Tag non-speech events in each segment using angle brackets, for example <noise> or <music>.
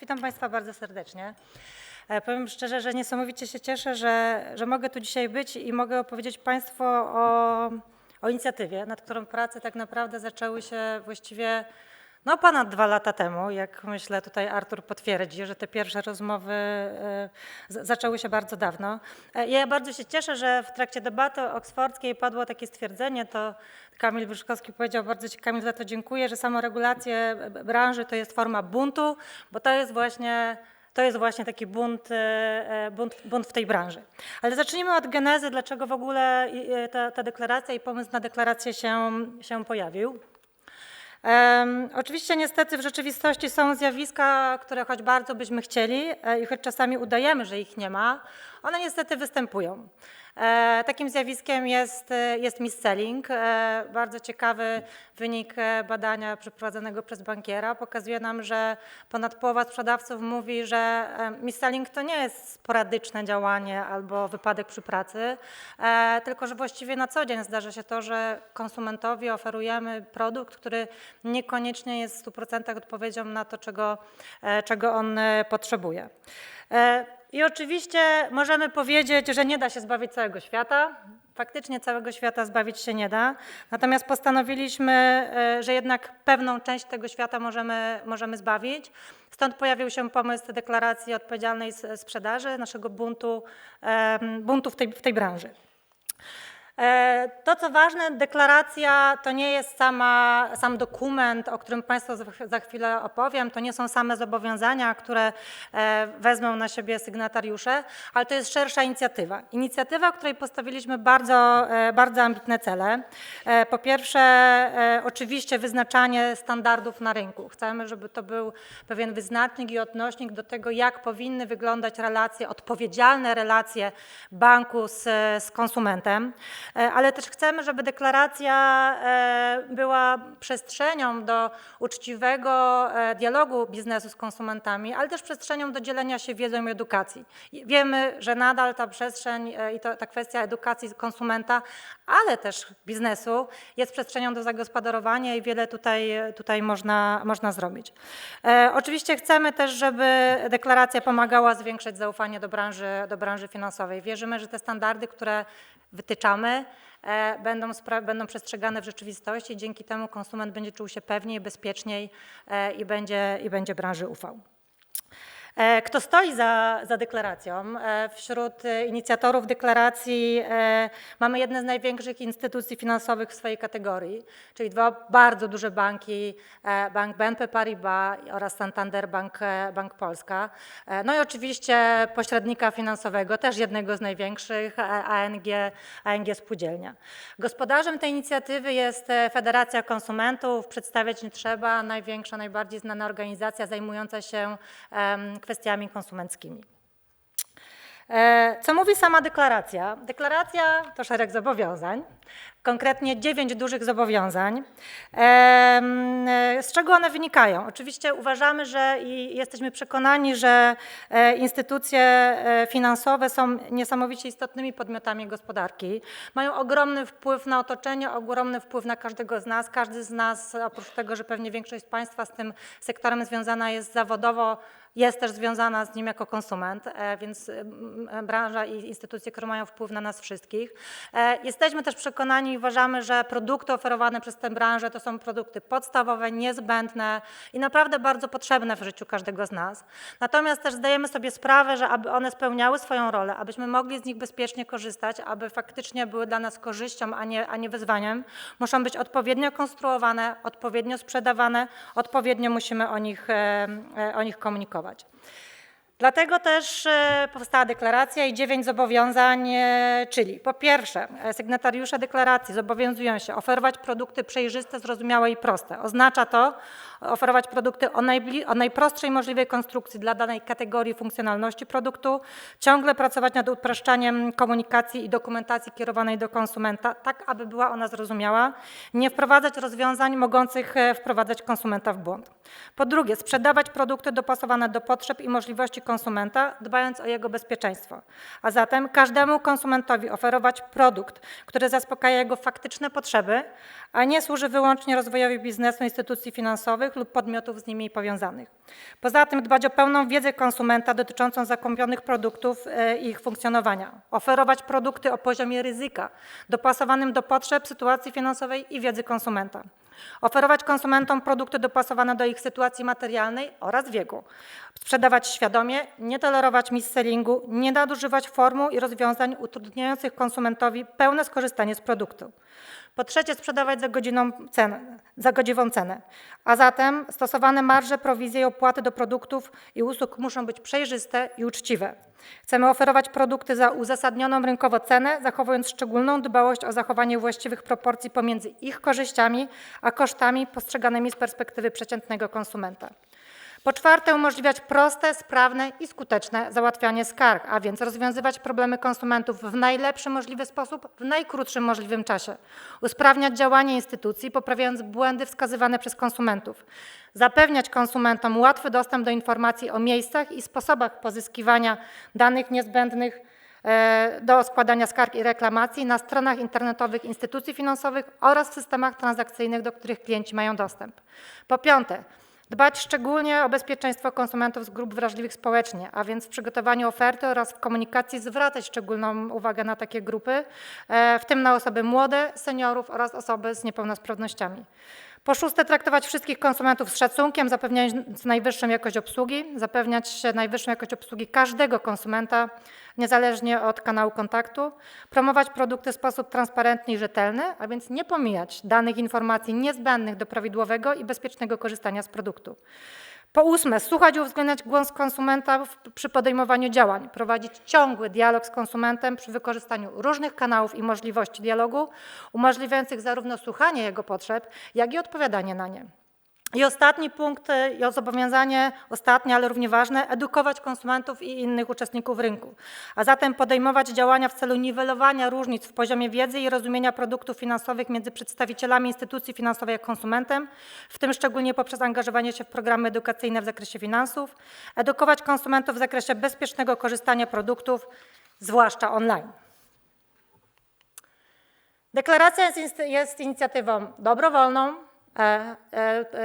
Witam Państwa bardzo serdecznie. E, Powiem szczerze, że niesamowicie się cieszę, że, że mogę tu dzisiaj być i mogę opowiedzieć Państwu o, o inicjatywie, nad którą prace tak naprawdę zaczęły się właściwie no, ponad dwa lata temu. Jak myślę, tutaj Artur potwierdzi, że te pierwsze rozmowy e, zaczęły się bardzo dawno. E, Ja bardzo się cieszę, że w trakcie debaty oksfordzkiej padło takie stwierdzenie, to Kamil Wyszkowski powiedział, bardzo Ci Kamil za to dziękuję, że samoregulacje b- branży to jest forma buntu, bo to jest właśnie to jest właśnie taki bunt, e, e, bunt, bunt w tej branży. Ale zacznijmy od genezy, dlaczego w ogóle e, ta, ta deklaracja i pomysł na deklarację się, się pojawił. Em, oczywiście niestety w rzeczywistości są zjawiska, które choć bardzo byśmy chcieli e, i choć czasami udajemy, że ich nie ma, one niestety występują. E, takim zjawiskiem jest, e, jest mis-selling. E, bardzo ciekawy wynik badania przeprowadzonego przez bankiera pokazuje nam, że ponad połowa sprzedawców mówi, że mis-selling to nie jest sporadyczne działanie albo wypadek przy pracy, tylko że właściwie na co dzień zdarza się to, że konsumentowi oferujemy produkt, który niekoniecznie jest w 100% odpowiedzią na to, czego, czego on potrzebuje. E, I oczywiście możemy powiedzieć, że nie da się zbawić całego świata. Faktycznie całego świata zbawić się nie da. Natomiast postanowiliśmy, e, że jednak pewną część tego świata możemy, możemy zbawić. Stąd pojawił się pomysł deklaracji odpowiedzialnej sprzedaży, naszego buntu, em, buntu w, tej, w tej branży. E, To, co ważne, deklaracja to nie jest sama, sam dokument, o którym Państwu za- chwilę opowiem. To nie są same zobowiązania, które e, wezmą na siebie sygnatariusze, ale to jest szersza inicjatywa. Inicjatywa, której postawiliśmy bardzo, e, bardzo ambitne cele. Po pierwsze, oczywiście wyznaczanie standardów na rynku. Chcemy, żeby to był pewien wyznacznik i odnośnik do tego, jak powinny wyglądać relacje, odpowiedzialne relacje banku z, z konsumentem, ale też chcemy, żeby deklaracja e, była przestrzenią do uczciwego e, dialogu biznesu z konsumentami, ale też przestrzenią do dzielenia się wiedzą i edukacji. Wiemy, że nadal ta przestrzeń e, i ta kwestia edukacji konsumenta, ale też biznesu jest przestrzenią do zagospodarowania i wiele tutaj, tutaj można, można zrobić. E, Oczywiście chcemy też, żeby deklaracja pomagała zwiększać zaufanie do branży, do branży finansowej. Wierzymy, że te standardy, które wytyczamy, e, będą, będą przestrzegane w rzeczywistości. Dzięki temu konsument będzie czuł się pewniej, bezpieczniej e, i będzie, i będzie branży ufał. E, Kto stoi za, za deklaracją? E, Wśród inicjatorów deklaracji e, mamy jedne z największych instytucji finansowych w swojej kategorii, czyli dwa bardzo duże banki, Bank BNP Paribas oraz Santander Bank, Bank Polska. No i oczywiście pośrednika finansowego, też jednego z największych, ANG, ANG Spółdzielnia. Gospodarzem tej inicjatywy jest Federacja Konsumentów, przedstawiać nie trzeba, największa, najbardziej znana organizacja zajmująca się kwestiami konsumenckimi. E, Co mówi sama deklaracja? Deklaracja to szereg zobowiązań, konkretnie dziewięć dużych zobowiązań. Em, e, Z czego one wynikają? Oczywiście uważamy, że i jesteśmy przekonani, że e, instytucje e, finansowe są niesamowicie istotnymi podmiotami gospodarki. Mają ogromny wpływ na otoczenie, ogromny wpływ na każdego z nas. Każdy z nas, oprócz tego, że pewnie większość z Państwa z tym sektorem związana jest zawodowo, jest też związana z nim jako konsument, e, więc mm, e, branża i instytucje, które mają wpływ na nas wszystkich. E, Jesteśmy też przekonani i uważamy, że produkty oferowane przez tę branżę to są produkty podstawowe, niezbędne i naprawdę bardzo potrzebne w życiu każdego z nas. Natomiast też zdajemy sobie sprawę, że aby one spełniały swoją rolę, abyśmy mogli z nich bezpiecznie korzystać, aby faktycznie były dla nas korzyścią, a nie, a nie wyzwaniem, muszą być odpowiednio konstruowane, odpowiednio sprzedawane, odpowiednio musimy o nich, o nich komunikować. Dlatego też e, powstała deklaracja i dziewięć zobowiązań, e, czyli po pierwsze, e, sygnatariusze deklaracji zobowiązują się oferować produkty przejrzyste, zrozumiałe i proste. Oznacza to oferować produkty o, najbli- o najprostszej możliwej konstrukcji dla danej kategorii funkcjonalności produktu, ciągle pracować nad upraszczaniem komunikacji i dokumentacji kierowanej do konsumenta, tak aby była ona zrozumiała, nie wprowadzać rozwiązań mogących e, wprowadzać konsumenta w błąd. Po drugie, sprzedawać produkty dopasowane do potrzeb i możliwości konsumenta, dbając o jego bezpieczeństwo. A zatem każdemu konsumentowi oferować produkt, który zaspokaja jego faktyczne potrzeby, a nie służy wyłącznie rozwojowi biznesu, instytucji finansowych lub podmiotów z nimi powiązanych. Poza tym dbać o pełną wiedzę konsumenta dotyczącą zakupionych produktów e, i ich funkcjonowania. Oferować produkty o poziomie ryzyka, dopasowanym do potrzeb, sytuacji finansowej i wiedzy konsumenta. Oferować konsumentom produkty dopasowane do ich sytuacji materialnej oraz wieku. Sprzedawać świadomie, nie tolerować mis-sellingu, nie nadużywać formuł i rozwiązań utrudniających konsumentowi pełne skorzystanie z produktu. Po trzecie, sprzedawać za, cenę, za godziwą cenę. A zatem stosowane marże, prowizje i opłaty do produktów i usług muszą być przejrzyste i uczciwe. Chcemy oferować produkty za uzasadnioną rynkowo cenę, zachowując szczególną dbałość o zachowanie właściwych proporcji pomiędzy ich korzyściami a kosztami postrzeganymi z perspektywy przeciętnego konsumenta. Po czwarte, umożliwiać proste, sprawne i skuteczne załatwianie skarg, a więc rozwiązywać problemy konsumentów w najlepszy możliwy sposób, w najkrótszym możliwym czasie. Usprawniać działanie instytucji, poprawiając błędy wskazywane przez konsumentów. Zapewniać konsumentom łatwy dostęp do informacji o miejscach i sposobach pozyskiwania danych niezbędnych e, do składania skarg i reklamacji na stronach internetowych instytucji finansowych oraz w systemach transakcyjnych, do których klienci mają dostęp. Po piąte, Dbać szczególnie o bezpieczeństwo konsumentów z grup wrażliwych społecznie, a więc w przygotowaniu oferty oraz w komunikacji zwracać szczególną uwagę na takie grupy, e, w tym na osoby młode, seniorów oraz osoby z niepełnosprawnościami. Po szóste, traktować wszystkich konsumentów z szacunkiem, zapewniając najwyższą jakość obsługi, zapewniać najwyższą jakość obsługi każdego konsumenta, niezależnie od kanału kontaktu, promować produkty w sposób transparentny i rzetelny, a więc nie pomijać danych informacji niezbędnych do prawidłowego i bezpiecznego korzystania z produktu. Po ósme, słuchać i uwzględniać głos konsumenta przy podejmowaniu działań, prowadzić ciągły dialog z konsumentem przy wykorzystaniu różnych kanałów i możliwości dialogu, umożliwiających zarówno słuchanie jego potrzeb, jak i odpowiadanie na nie. I ostatni punkt, y, i zobowiązanie, ostatnie, ale równie ważne, edukować konsumentów i innych uczestników rynku, a zatem podejmować działania w celu niwelowania różnic w poziomie wiedzy i rozumienia produktów finansowych między przedstawicielami instytucji finansowej a konsumentem, w tym szczególnie poprzez angażowanie się w programy edukacyjne w zakresie finansów, edukować konsumentów w zakresie bezpiecznego korzystania produktów, zwłaszcza online. Deklaracja jest, jest inicjatywą dobrowolną, E, e,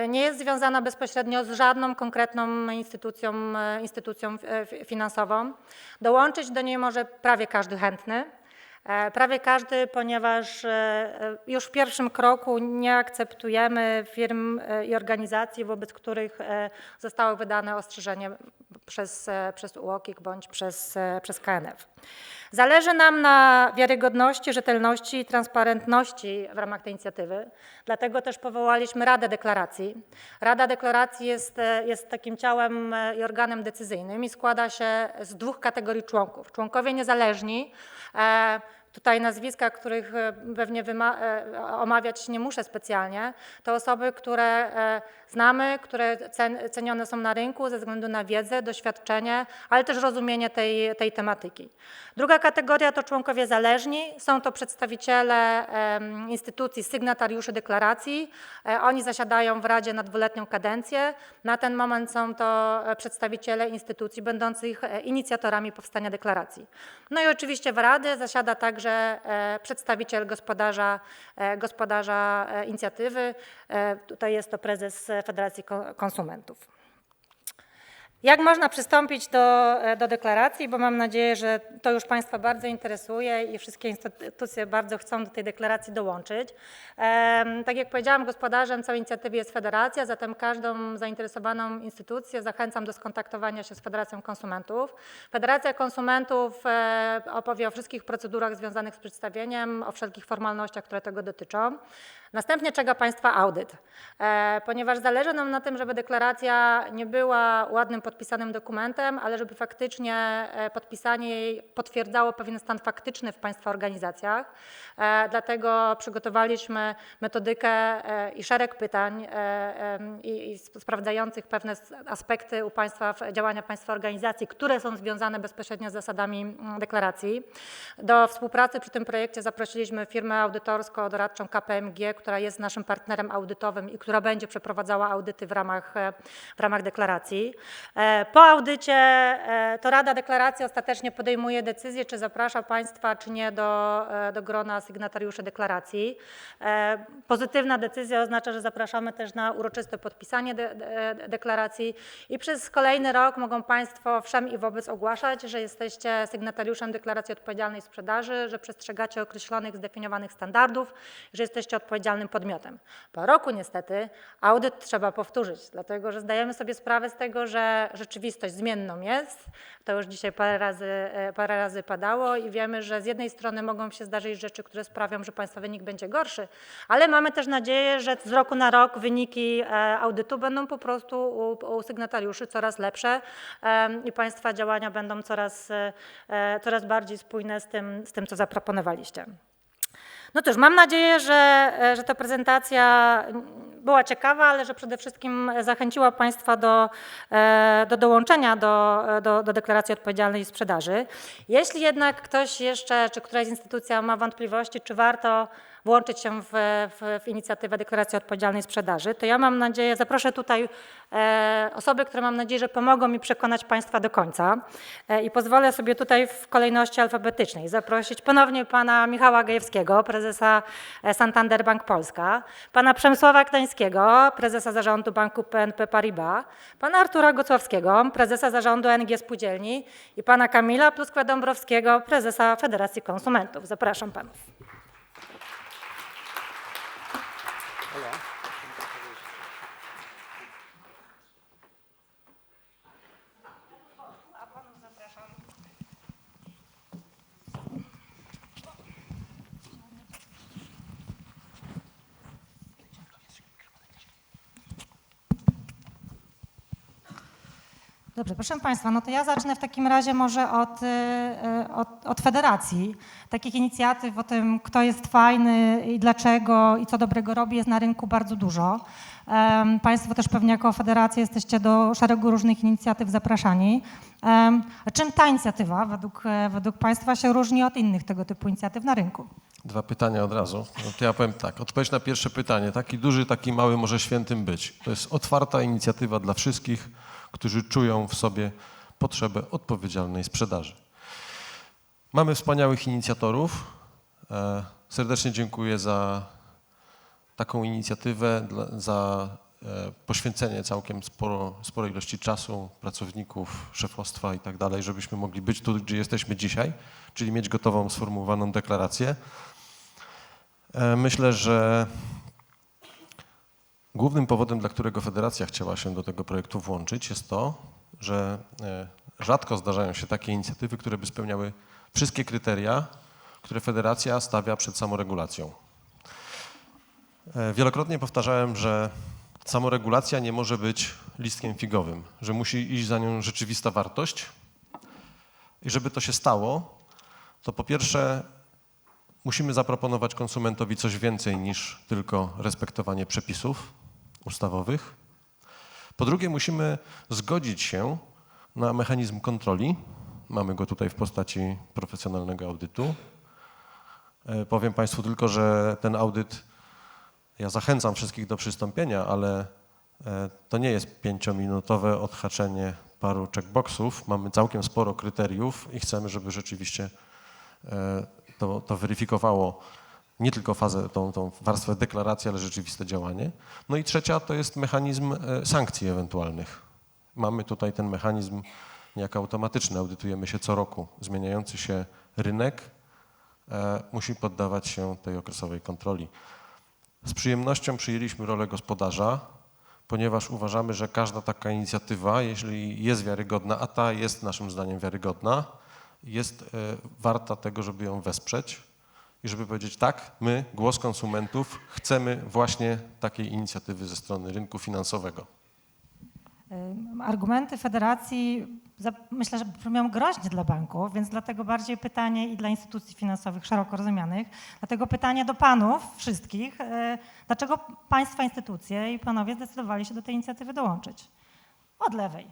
nie jest związana bezpośrednio z żadną konkretną instytucją, e, instytucją finansową. Dołączyć do niej może prawie każdy chętny. Prawie każdy, ponieważ już w pierwszym kroku nie akceptujemy firm i organizacji, wobec których zostało wydane ostrzeżenie przez, przez UOKiK bądź przez, przez KNF. Zależy nam na wiarygodności, rzetelności i transparentności w ramach tej inicjatywy, dlatego też powołaliśmy Radę Deklaracji. Rada Deklaracji jest, jest takim ciałem i organem decyzyjnym i składa się z dwóch kategorii członków. Członkowie niezależni, e, Tutaj nazwiska, których e, pewnie e, omawiać nie muszę specjalnie, to osoby, które e, znamy, które cenione są na rynku ze względu na wiedzę, doświadczenie, ale też rozumienie tej, tej tematyki. Druga kategoria to członkowie zależni, są to przedstawiciele instytucji, sygnatariuszy deklaracji. Oni zasiadają w Radzie na dwuletnią kadencję. Na ten moment są to przedstawiciele instytucji będących inicjatorami powstania deklaracji. No i oczywiście w Radzie zasiada także e, przedstawiciel gospodarza, e, gospodarza e, inicjatywy. Tutaj jest to prezes Federacji Konsumentów. Jak można przystąpić do, do deklaracji, bo mam nadzieję, że to już Państwa bardzo interesuje i wszystkie instytucje bardzo chcą do tej deklaracji dołączyć. Tak jak powiedziałam, gospodarzem całej inicjatywy jest federacja, zatem każdą zainteresowaną instytucję zachęcam do skontaktowania się z Federacją Konsumentów. Federacja Konsumentów e, opowie o wszystkich procedurach związanych z przedstawieniem, o wszelkich formalnościach, które tego dotyczą. Następnie czeka Państwa audyt, e, ponieważ zależy nam na tym, żeby deklaracja nie była ładnym podpisanym dokumentem, ale żeby faktycznie e, podpisanie jej potwierdzało pewien stan faktyczny w Państwa organizacjach. E, dlatego przygotowaliśmy metodykę i szereg pytań i, sprawdzających pewne aspekty u Państwa, działania Państwa organizacji, które są związane bezpośrednio z zasadami mm, deklaracji. Do współpracy przy tym projekcie zaprosiliśmy firmę audytorsko-doradczą KPMG, która jest naszym partnerem audytowym i która będzie przeprowadzała audyty w ramach, w ramach deklaracji. E, Po audycie e, to Rada Deklaracji ostatecznie podejmuje decyzję, czy zaprasza Państwa, czy nie do, e, do grona sygnatariuszy deklaracji. E, Pozytywna decyzja oznacza, że zapraszamy też na uroczyste podpisanie de, de, deklaracji i przez kolejny rok mogą Państwo wszem i wobec ogłaszać, że jesteście sygnatariuszem deklaracji odpowiedzialnej sprzedaży, że przestrzegacie określonych, zdefiniowanych standardów, że jesteście odpowiedzialnym podmiotem. Po roku niestety audyt trzeba powtórzyć, dlatego że zdajemy sobie sprawę z tego, że rzeczywistość zmienną jest. To już dzisiaj parę razy, e, parę razy padało i wiemy, że z jednej strony mogą się zdarzyć rzeczy, które sprawią, że Państwa wynik będzie gorszy, ale mamy też nadzieję, że z roku na rok wyniki e, audytu będą po prostu u, u sygnatariuszy coraz lepsze i Państwa działania będą coraz, e, coraz bardziej spójne z tym, z tym, co zaproponowaliście. No cóż, mam nadzieję, że, e, że ta prezentacja była ciekawa, ale że przede wszystkim zachęciła Państwa do, e, do dołączenia do, do, do deklaracji odpowiedzialnej sprzedaży. Jeśli jednak ktoś jeszcze, czy któraś instytucja ma wątpliwości, czy warto włączyć się w, w, w inicjatywę deklaracji odpowiedzialnej sprzedaży, to ja mam nadzieję, zaproszę tutaj e, osoby, które mam nadzieję, że pomogą mi przekonać Państwa do końca e, i pozwolę sobie tutaj w kolejności alfabetycznej zaprosić ponownie pana Michała Gajewskiego, prezesa e, Santander Bank Polska, pana Przemysława Ktańskiego, prezesa zarządu banku PNP Paribas, pana Artura Gocławskiego, prezesa zarządu NG Spółdzielni i pana Kamila Pluskwa-Dąbrowskiego, prezesa Federacji Konsumentów. Zapraszam panów. Dobrze, proszę Państwa, no to ja zacznę w takim razie może od, y, y, od, od federacji. Takich inicjatyw o tym, kto jest fajny i dlaczego i co dobrego robi, jest na rynku bardzo dużo. Em, Państwo też pewnie jako federacja jesteście do szeregu różnych inicjatyw zapraszani. A czym ta inicjatywa według, e, według Państwa się różni od innych tego typu inicjatyw na rynku? Dwa pytania od razu. No to ja powiem tak, odpowiedź na pierwsze pytanie. Taki duży, taki mały może świętym być. To jest otwarta inicjatywa dla wszystkich, którzy czują w sobie potrzebę odpowiedzialnej sprzedaży. Mamy wspaniałych inicjatorów. E, Serdecznie dziękuję za taką inicjatywę, za e, poświęcenie całkiem sporo, sporej ilości czasu pracowników, szefostwa i tak dalej, żebyśmy mogli być tu, gdzie jesteśmy dzisiaj, czyli mieć gotową, sformułowaną deklarację. E, Myślę, że głównym powodem, dla którego Federacja chciała się do tego projektu włączyć, jest to, że e, rzadko zdarzają się takie inicjatywy, które by spełniały wszystkie kryteria, które Federacja stawia przed samoregulacją. E, Wielokrotnie powtarzałem, że samoregulacja nie może być listkiem figowym, że musi iść za nią rzeczywista wartość. I żeby to się stało, to po pierwsze musimy zaproponować konsumentowi coś więcej niż tylko respektowanie przepisów ustawowych. Po drugie, musimy zgodzić się na mechanizm kontroli. Mamy go tutaj w postaci profesjonalnego audytu. E, Powiem Państwu tylko, że ten audyt, ja zachęcam wszystkich do przystąpienia, ale e, to nie jest pięciominutowe odhaczenie paru checkboxów. Mamy całkiem sporo kryteriów i chcemy, żeby rzeczywiście e, to, to weryfikowało nie tylko fazę, tą, tą warstwę deklaracji, ale rzeczywiste działanie. No i trzecia to jest mechanizm e, sankcji ewentualnych. Mamy tutaj ten mechanizm niejako automatyczny, audytujemy się co roku. Zmieniający się rynek e, musi poddawać się tej okresowej kontroli. Z przyjemnością przyjęliśmy rolę gospodarza, ponieważ uważamy, że każda taka inicjatywa, jeśli jest wiarygodna, a ta jest naszym zdaniem wiarygodna, jest e, warta tego, żeby ją wesprzeć i żeby powiedzieć tak, my, głos konsumentów, chcemy właśnie takiej inicjatywy ze strony rynku finansowego. Argumenty federacji myślę, że brzmią groźnie dla banków, więc dlatego bardziej pytanie i dla instytucji finansowych szeroko rozumianych. Dlatego pytanie do panów wszystkich, e, dlaczego państwa instytucje i panowie zdecydowali się do tej inicjatywy dołączyć? Od lewej.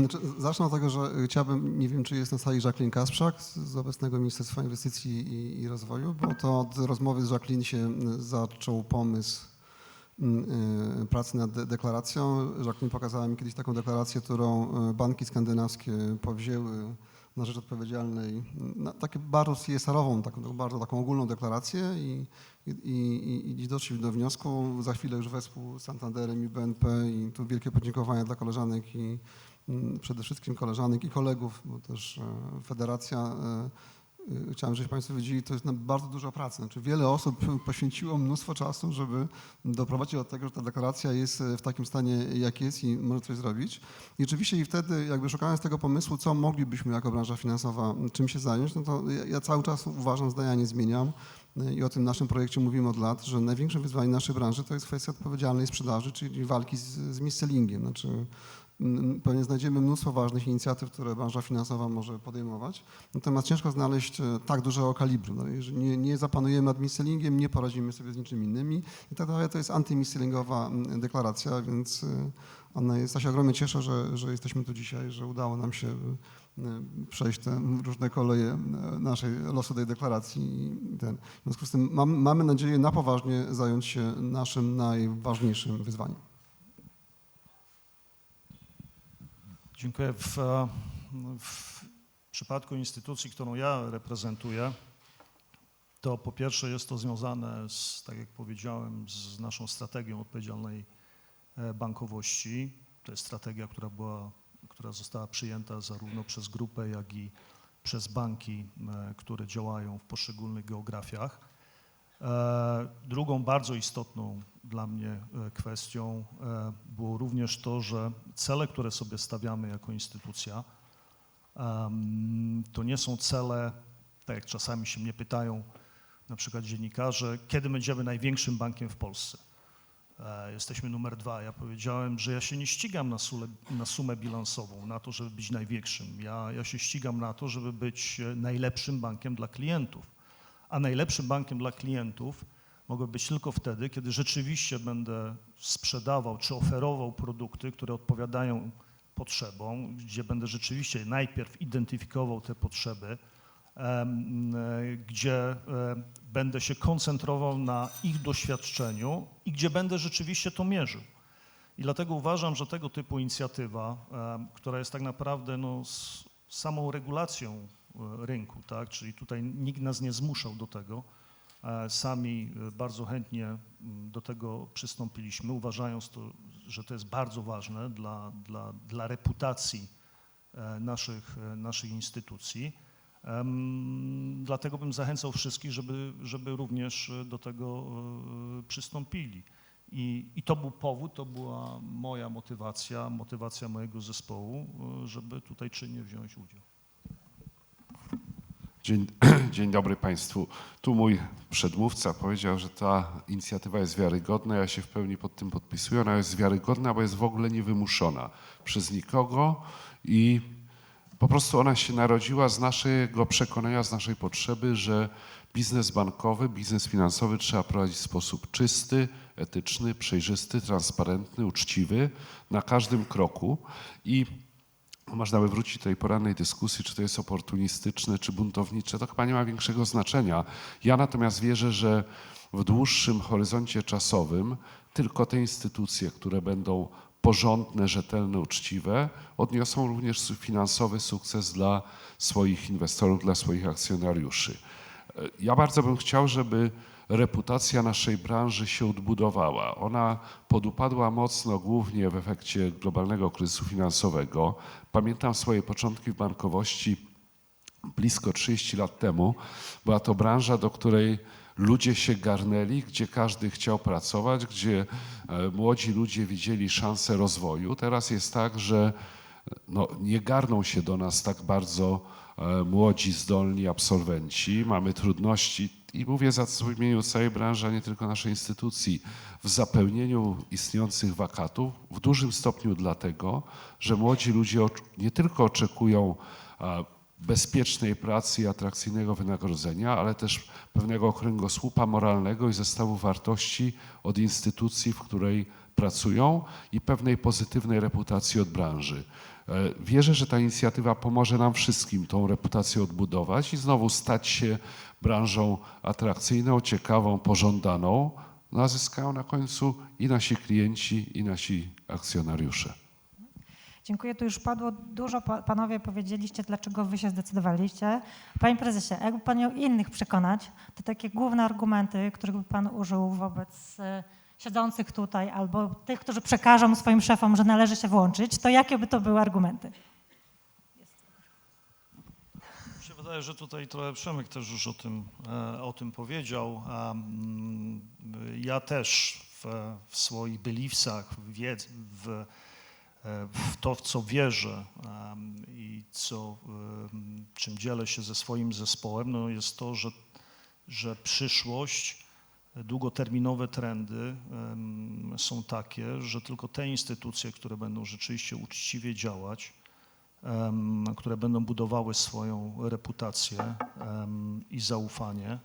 Znaczy, zacznę od tego, że chciałbym, nie wiem czy jest na sali Jacqueline Kasprzak z obecnego Ministerstwa Inwestycji i, i Rozwoju, bo to od rozmowy z Jacqueline się zaczął pomysł y, pracy nad de- deklaracją. Jacqueline pokazała mi kiedyś taką deklarację, którą y, banki skandynawskie powzięły na rzecz odpowiedzialnej, na takie bardzo CSR-ową, taką, bardzo taką ogólną deklarację i, i, i, i doszli do wniosku, za chwilę już wespół Santanderem i BNP i tu wielkie podziękowania dla koleżanek i przede wszystkim koleżanek i kolegów, bo też e, federacja, e, e, chciałem, żebyście Państwo wiedzieli, to jest bardzo dużo pracy. Znaczy wiele osób poświęciło mnóstwo czasu, żeby doprowadzić do tego, że ta deklaracja jest w takim stanie, jak jest i może coś zrobić. I rzeczywiście i wtedy jakby szukając tego pomysłu, co moglibyśmy jako branża finansowa czym się zająć, no to ja, ja cały czas uważam, zdania nie zmieniam i o tym naszym projekcie mówimy od lat, że największym wyzwaniem naszej branży to jest kwestia odpowiedzialnej sprzedaży, czyli walki z, z mis-sellingiem. Znaczy, pewnie znajdziemy mnóstwo ważnych inicjatyw, które branża finansowa może podejmować, natomiast ciężko znaleźć e, tak dużego kalibru. No, jeżeli nie, nie zapanujemy nad mis-sellingiem, nie poradzimy sobie z niczym innymi i tak dalej. To jest antymis-sellingowa mm, deklaracja, więc e, ona jest, ja się ogromnie cieszę, że, że jesteśmy tu dzisiaj, że udało nam się e, przejść te różne koleje naszej losu tej deklaracji. Ten. W związku z tym mam, mamy nadzieję na poważnie zająć się naszym najważniejszym wyzwaniem. Dziękuję. W, e, w przypadku instytucji, którą ja reprezentuję, to po pierwsze jest to związane z, tak jak powiedziałem, z naszą strategią odpowiedzialnej e, bankowości. To jest strategia, która, była, która została przyjęta zarówno przez grupę, jak i przez banki, e, które działają w poszczególnych geografiach. E, Drugą bardzo istotną dla mnie e, kwestią e, było również to, że cele, które sobie stawiamy jako instytucja, to nie są cele, tak jak czasami się mnie pytają, na przykład dziennikarze, kiedy będziemy największym bankiem w Polsce. Jesteśmy numer dwa. Ja powiedziałem, że ja się nie ścigam na, sule, na sumę bilansową, na to, żeby być największym. Ja, ja się ścigam na to, żeby być najlepszym bankiem dla klientów. A najlepszym bankiem dla klientów mogę być tylko wtedy, kiedy rzeczywiście będę sprzedawał czy oferował produkty, które odpowiadają potrzebom, gdzie będę rzeczywiście najpierw identyfikował te potrzeby, gdzie e, będę się koncentrował na ich doświadczeniu i gdzie będę rzeczywiście to mierzył. I dlatego uważam, że tego typu inicjatywa, która jest tak naprawdę no, samą regulacją rynku, tak? czyli tutaj nikt nas nie zmuszał do tego, e, sami e, bardzo chętnie do tego przystąpiliśmy, uważając to, że to jest bardzo ważne dla, dla, dla reputacji e, naszych, e, naszych instytucji. Dlatego bym zachęcał wszystkich, żeby, żeby również e, do tego e, przystąpili. I, I to był powód, to była moja motywacja, motywacja mojego zespołu, e, żeby tutaj czynnie wziąć udział. Dzień, <clears throat> dzień dobry Państwu. Tu mój przedmówca powiedział, że ta inicjatywa jest wiarygodna. Ja się w pełni pod tym podpisuję. Ona jest wiarygodna, bo jest w ogóle niewymuszona przez nikogo i po prostu ona się narodziła z naszego przekonania, z naszej potrzeby, że biznes bankowy, biznes finansowy trzeba prowadzić w sposób czysty, etyczny, przejrzysty, transparentny, uczciwy na każdym kroku i można by wrócić do tej porannej dyskusji, czy to jest oportunistyczne, czy buntownicze, to chyba nie ma większego znaczenia. Ja natomiast wierzę, że w dłuższym horyzoncie czasowym tylko te instytucje, które będą porządne, rzetelne, uczciwe, odniosą również finansowy sukces dla swoich inwestorów, dla swoich akcjonariuszy. Ja bardzo bym chciał, żeby reputacja naszej branży się odbudowała. Ona podupadła mocno głównie w efekcie globalnego kryzysu finansowego. Pamiętam swoje początki w bankowości blisko 30 lat temu. Była to branża, do której ludzie się garnęli, gdzie każdy chciał pracować, gdzie e, młodzi ludzie widzieli szansę rozwoju. Teraz jest tak, że no, nie garną się do nas tak bardzo młodzi, zdolni absolwenci. Mamy trudności i mówię za w imieniu całej branży, a nie tylko naszej instytucji, w zapełnieniu istniejących wakatów, w dużym stopniu dlatego, że młodzi ludzie nie tylko oczekują bezpiecznej pracy i atrakcyjnego wynagrodzenia, ale też pewnego kręgosłupa moralnego i zestawu wartości od instytucji, w której pracują i pewnej pozytywnej reputacji od branży. E, Wierzę, że ta inicjatywa pomoże nam wszystkim tą reputację odbudować i znowu stać się branżą atrakcyjną, ciekawą, pożądaną, no a zyskają na końcu i nasi klienci, i nasi akcjonariusze. Dziękuję. Tu już padło dużo, pa- panowie powiedzieliście, dlaczego wy się zdecydowaliście. Panie prezesie, jakby pan miał innych przekonać, to takie główne argumenty, których by pan użył wobec e, siedzących tutaj albo tych, którzy przekażą swoim szefom, że należy się włączyć, to jakie by to były argumenty? Mi się wydaje, że tutaj trochę Przemek też już o tym, e, o tym powiedział. Mm, Ja też w, w swoich beliefsach, w, w, w to, w co wierzę i co, czym dzielę się ze swoim zespołem, no jest to, że, że przyszłość, długoterminowe trendy są takie, że tylko te instytucje, które będą rzeczywiście uczciwie działać, które będą budowały swoją reputację i zaufanie,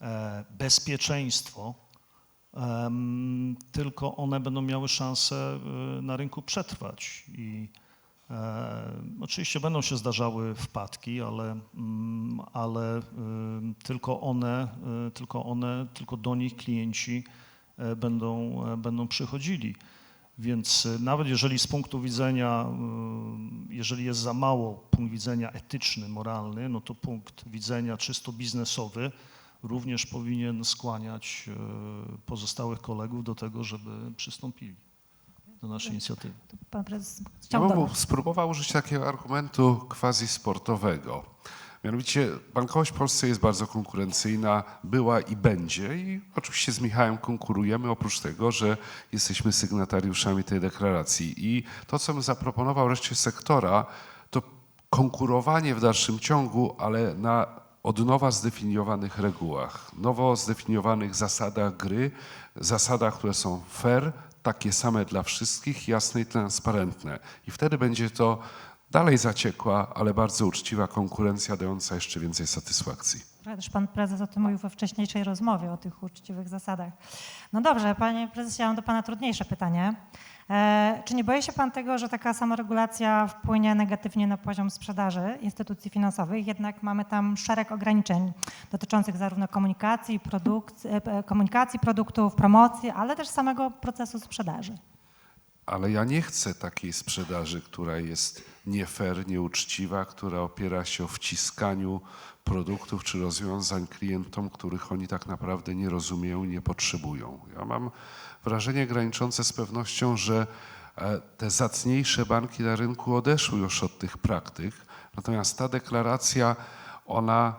e, bezpieczeństwo, tylko one będą miały szansę e, na rynku przetrwać. I e, oczywiście będą się zdarzały wpadki, ale, mm, ale tylko one, e, tylko one, tylko do nich klienci e, będą, e, będą przychodzili. Więc y, nawet jeżeli z punktu widzenia, y, jeżeli jest za mało punkt widzenia etyczny, moralny, no to punkt widzenia czysto biznesowy również powinien skłaniać y, pozostałych kolegów do tego, żeby przystąpili do naszej inicjatywy. Pan prezes chciał spróbował użyć takiego argumentu quasi sportowego. Mianowicie bankowość w Polsce jest bardzo konkurencyjna, była i będzie i oczywiście z Michałem konkurujemy oprócz tego, że jesteśmy sygnatariuszami tej deklaracji. I to, co bym zaproponował reszcie sektora, to konkurowanie w dalszym ciągu, ale na od nowa zdefiniowanych regułach, nowo zdefiniowanych zasadach gry, zasadach, które są fair, takie same dla wszystkich, jasne i transparentne. I wtedy będzie to dalej zaciekła, ale bardzo uczciwa konkurencja dająca jeszcze więcej satysfakcji. Też pan prezes o tym mówił we wcześniejszej rozmowie, o tych uczciwych zasadach. No dobrze, panie prezesie, ja mam do pana trudniejsze pytanie. E, czy nie boi się pan tego, że taka samoregulacja wpłynie negatywnie na poziom sprzedaży instytucji finansowych? Jednak mamy tam szereg ograniczeń dotyczących zarówno komunikacji, produkt, e, komunikacji produktów, promocji, ale też samego procesu sprzedaży. Ale ja nie chcę takiej sprzedaży, która jest nie fair, nieuczciwa, która opiera się o wciskaniu produktów czy rozwiązań klientom, których oni tak naprawdę nie rozumieją i nie potrzebują. Ja mam wrażenie graniczące z pewnością, że e, te zacniejsze banki na rynku odeszły już od tych praktyk, natomiast ta deklaracja, ona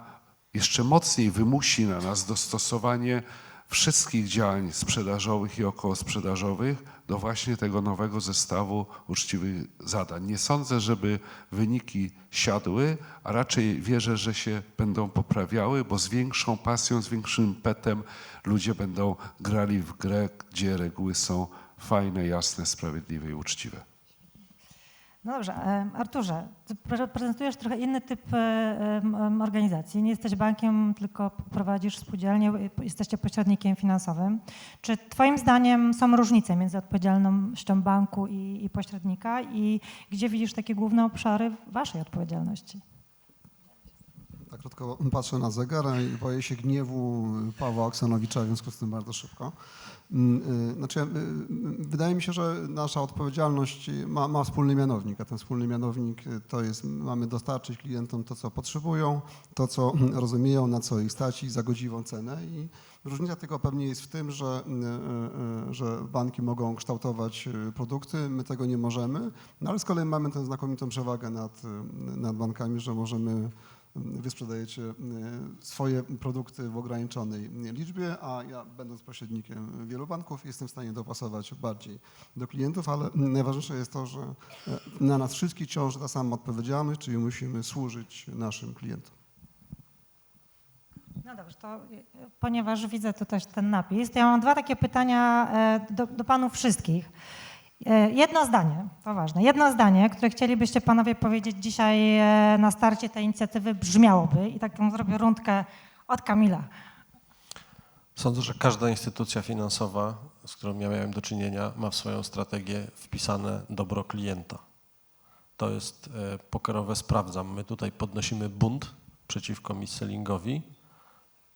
jeszcze mocniej wymusi na nas dostosowanie wszystkich działań sprzedażowych i okołosprzedażowych do właśnie tego nowego zestawu uczciwych zadań. Nie sądzę, żeby wyniki siadły, a raczej wierzę, że się będą poprawiały, bo z większą pasją, z większym impetem ludzie będą grali w grę, gdzie reguły są fajne, jasne, sprawiedliwe i uczciwe. No dobrze, e, Arturze, prezentujesz trochę inny typ e, organizacji. Nie jesteś bankiem, tylko prowadzisz spółdzielnię, e, jesteście pośrednikiem finansowym. Czy twoim zdaniem są różnice między odpowiedzialnością banku i, i pośrednika i gdzie widzisz takie główne obszary waszej odpowiedzialności? Tak krótko patrzę na zegar i boję się gniewu Pawła Oksanowicza, w związku z tym bardzo szybko. Mm, y, Znaczy, y, y, wydaje mi się, że nasza odpowiedzialność ma, ma wspólny mianownik, a ten wspólny mianownik to jest, mamy dostarczyć klientom to, co potrzebują, to, co <clears throat> rozumieją, na co ich stać i za godziwą cenę. I różnica tego pewnie jest w tym, że, że banki mogą kształtować produkty, my tego nie możemy, no ale z kolei mamy tę znakomitą przewagę nad, nad bankami, że możemy Wy sprzedajecie y, swoje produkty w ograniczonej liczbie, a ja będąc pośrednikiem wielu banków jestem w stanie dopasować bardziej do klientów, ale najważniejsze jest to, że y, na nas wszystkich ciąży ta sama odpowiedzialność, czyli musimy służyć naszym klientom. No dobrze, to e, ponieważ widzę tu też ten napis, to ja mam dwa takie pytania e, do, do panów wszystkich. E, Jedno zdanie, to ważne, jedno zdanie, które chcielibyście panowie powiedzieć dzisiaj e, na starcie tej inicjatywy brzmiałoby i taką zrobię rundkę od Kamila. Sądzę, że każda instytucja finansowa, z którą ja miałem do czynienia, ma w swoją strategię wpisane dobro klienta. To jest e, pokerowe sprawdzam. My tutaj podnosimy bunt przeciwko mis-sellingowi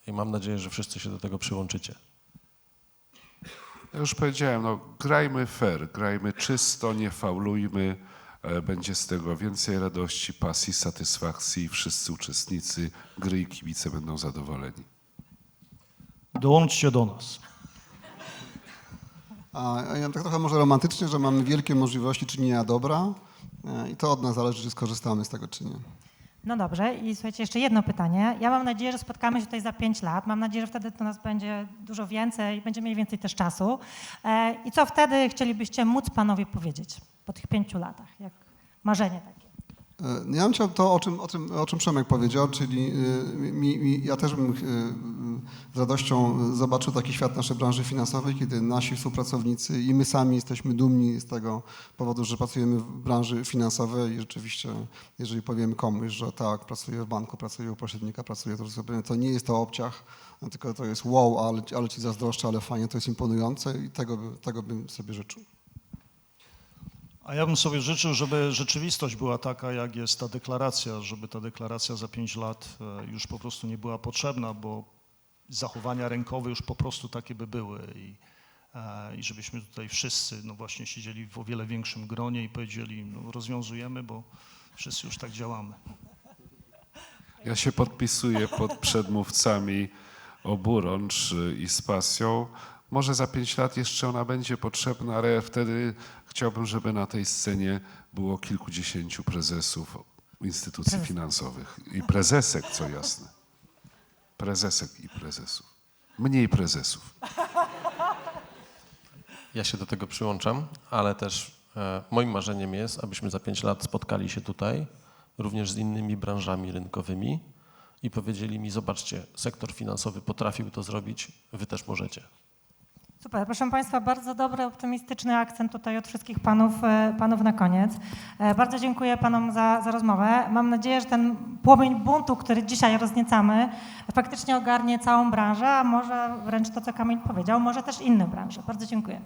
i mam nadzieję, że wszyscy się do tego przyłączycie. Ja już powiedziałem, no grajmy fair, grajmy czysto, nie faulujmy. e, Będzie z tego więcej radości, pasji, satysfakcji i wszyscy uczestnicy gry i kibice będą zadowoleni. Dołączcie do nas. A a ja tak trochę może romantycznie, że mamy wielkie możliwości czynienia dobra e, i to od nas zależy, czy skorzystamy z tego, czy nie. No dobrze, i słuchajcie, jeszcze jedno pytanie. Ja mam nadzieję, że spotkamy się tutaj za pięć lat. Mam nadzieję, że wtedy to nas będzie dużo więcej, będziemy mieli więcej też czasu. E, I co wtedy chcielibyście móc panowie powiedzieć po tych pięciu latach? Jak marzenie takie. E, Ja bym chciał to, o czym, o o czym Przemek powiedział, czyli y, mi, mi, ja też bym y, z radością zobaczył taki świat naszej branży finansowej, kiedy nasi współpracownicy i my sami jesteśmy dumni z tego powodu, że pracujemy w branży finansowej i rzeczywiście, jeżeli powiemy komuś, że tak, pracuję w banku, pracuję u pośrednika, pracuję, to, nie jest to obciach, tylko to jest wow, ale, ale ci zazdroszczę, ale fajnie, to jest imponujące i tego, tego bym sobie życzył. A ja bym sobie życzył, żeby rzeczywistość była taka, jak jest ta deklaracja, żeby ta deklaracja za pięć lat e, już po prostu nie była potrzebna, bo zachowania rękowe już po prostu takie by były i, e, i żebyśmy tutaj wszyscy no właśnie siedzieli w o wiele większym gronie i powiedzieli, no rozwiązujemy, bo wszyscy już tak działamy. Ja się podpisuję pod przedmówcami oburącz y, i z pasją. Może za pięć lat jeszcze ona będzie potrzebna, ale wtedy chciałbym, żeby na tej scenie było kilkudziesięciu prezesów instytucji finansowych i prezesek, co jasne. Prezesek i prezesów. Mniej prezesów. Ja się do tego przyłączam, ale też e, moim marzeniem jest, abyśmy za pięć lat spotkali się tutaj, również z innymi branżami rynkowymi i powiedzieli mi, zobaczcie, sektor finansowy potrafił to zrobić, wy też możecie. Super, proszę Państwa, bardzo dobry, optymistyczny akcent tutaj od wszystkich panów, e, panów na koniec. E, Bardzo dziękuję panom za, za rozmowę. Mam nadzieję, że ten płomień buntu, który dzisiaj rozniecamy, faktycznie ogarnie całą branżę, a może wręcz to, co Kamil powiedział, może też inne branże. Bardzo dziękuję.